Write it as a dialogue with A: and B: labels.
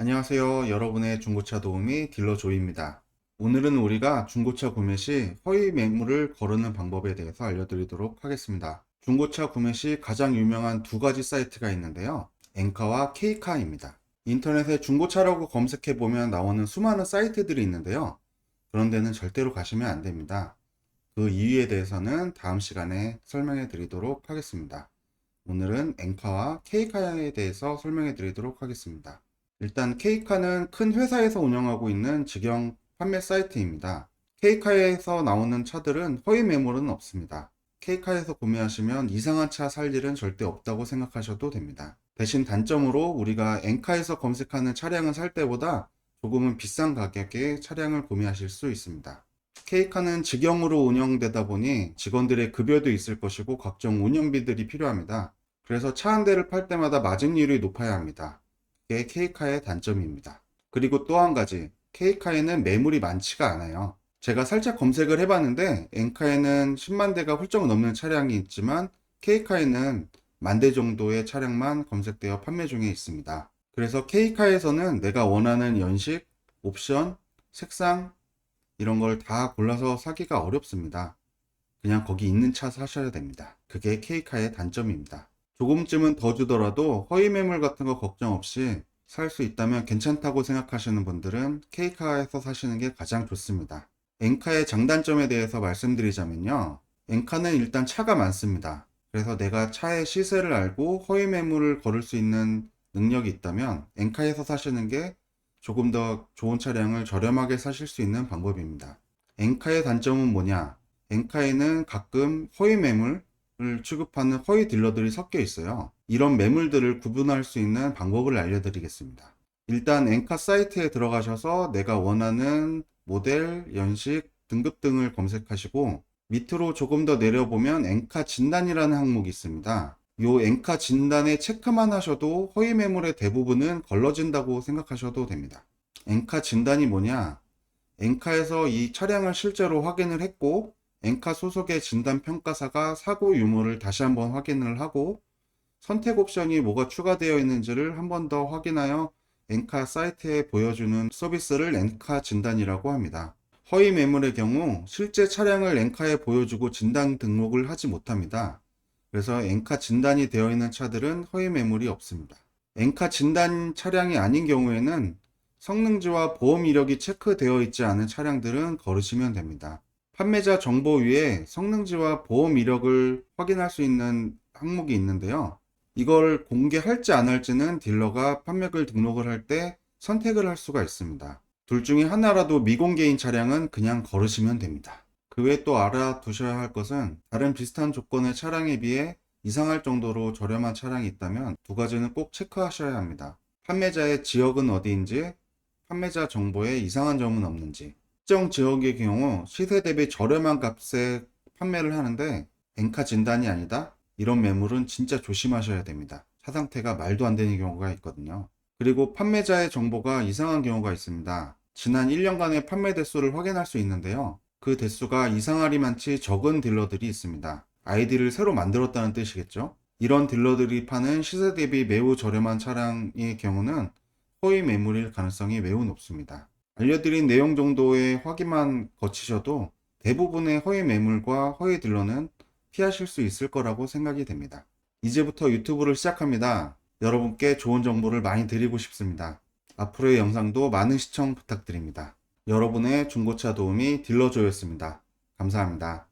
A: 안녕하세요. 여러분의 중고차 도우미 딜러 조이입니다. 오늘은 우리가 중고차 구매 시 허위 매물을 거르는 방법에 대해서 알려드리도록 하겠습니다. 중고차 구매 시 가장 유명한 두 가지 사이트가 있는데요. 엔카와 케이카입니다. 인터넷에 중고차라고 검색해 보면 나오는 수많은 사이트들이 있는데요. 그런 데는 절대로 가시면 안 됩니다. 그 이유에 대해서는 다음 시간에 설명해 드리도록 하겠습니다. 오늘은 엔카와 케이카에 대해서 설명해 드리도록 하겠습니다. 일단 케이카는 큰 회사에서 운영하고 있는 직영 판매 사이트입니다. 케이카에서 나오는 차들은 허위 매물은 없습니다. 케이카에서 구매하시면 이상한 차 살 일은 절대 없다고 생각하셔도 됩니다. 대신 단점으로 우리가 엔카에서 검색하는 차량을 살 때보다 조금은 비싼 가격에 차량을 구매하실 수 있습니다. 케이카는 직영으로 운영되다 보니 직원들의 급여도 있을 것이고 각종 운영비들이 필요합니다. 그래서 차 한 대를 팔 때마다 마진율이 높아야 합니다. 그게 케이카의 단점입니다. 그리고 또 한 가지, 케이카에는 매물이 많지가 않아요. 제가 살짝 검색을 해봤는데, 엔카에는 10만 대가 훌쩍 넘는 차량이 있지만, 케이카에는 만대 정도의 차량만 검색되어 판매 중에 있습니다. 그래서 케이카에서는 내가 원하는 연식, 옵션, 색상, 이런 걸 다 골라서 사기가 어렵습니다. 그냥 거기 있는 차 사셔야 됩니다. 그게 케이카의 단점입니다. 조금쯤은 더 주더라도 허위 매물 같은 거 걱정 없이 살 수 있다면 괜찮다고 생각하시는 분들은 케이카에서 사시는 게 가장 좋습니다. 엔카의 장단점에 대해서 말씀드리자면요. 엔카는 일단 차가 많습니다. 그래서 내가 차의 시세를 알고 허위 매물을 걸을 수 있는 능력이 있다면 엔카에서 사시는 게 조금 더 좋은 차량을 저렴하게 사실 수 있는 방법입니다. 엔카의 단점은 뭐냐? 엔카에는 가끔 허위 매물, 을 취급하는 허위 딜러들이 섞여 있어요. 이런 매물들을 구분할 수 있는 방법을 알려드리겠습니다. 일단 엔카 사이트에 들어가셔서 내가 원하는 모델, 연식, 등급 등을 검색하시고 밑으로 조금 더 내려보면 엔카 진단이라는 항목이 있습니다. 요 엔카 진단에 체크만 하셔도 허위 매물의 대부분은 걸러진다고 생각하셔도 됩니다. 엔카 진단이 뭐냐? 엔카에서 이 차량을 실제로 확인을 했고 엔카 소속의 진단 평가사가 사고 유무를 다시 한번 확인을 하고 선택 옵션이 뭐가 추가되어 있는지를 한 번 더 확인하여 엔카 사이트에 보여주는 서비스를 엔카 진단이라고 합니다. 허위 매물의 경우 실제 차량을 엔카에 보여주고 진단 등록을 하지 못합니다. 그래서 엔카 진단이 되어 있는 차들은 허위 매물이 없습니다. 엔카 진단 차량이 아닌 경우에는 성능지와 보험 이력이 체크되어 있지 않은 차량들은 거르시면 됩니다. 판매자 정보 위에 성능지와 보험 이력을 확인할 수 있는 항목이 있는데요. 이걸 공개할지 안 할지는 딜러가 판매글 등록을 할 때 선택을 할 수가 있습니다. 둘 중에 하나라도 미공개인 차량은 그냥 거르시면 됩니다. 그 외에 또 알아두셔야 할 것은 다른 비슷한 조건의 차량에 비해 이상할 정도로 저렴한 차량이 있다면 두 가지는 꼭 체크하셔야 합니다. 판매자의 지역은 어디인지, 판매자 정보에 이상한 점은 없는지, 특정 지역의 경우 시세 대비 저렴한 값에 판매를 하는데 엔카 진단이 아니다? 이런 매물은 진짜 조심하셔야 됩니다. 차 상태가 말도 안 되는 경우가 있거든요. 그리고 판매자의 정보가 이상한 경우가 있습니다. 지난 1년간의 판매 대수를 확인할 수 있는데요. 그 대수가 이상하리만치 적은 딜러들이 있습니다. 아이디를 새로 만들었다는 뜻이겠죠? 이런 딜러들이 파는 시세 대비 매우 저렴한 차량의 경우는 허위 매물일 가능성이 매우 높습니다. 알려드린 내용 정도의 확인만 거치셔도 대부분의 허위 매물과 허위 딜러는 피하실 수 있을 거라고 생각이 됩니다. 이제부터 유튜브를 시작합니다. 여러분께 좋은 정보를 많이 드리고 싶습니다. 앞으로의 영상도 많은 시청 부탁드립니다. 여러분의 중고차 도우미 딜러조였습니다. 감사합니다.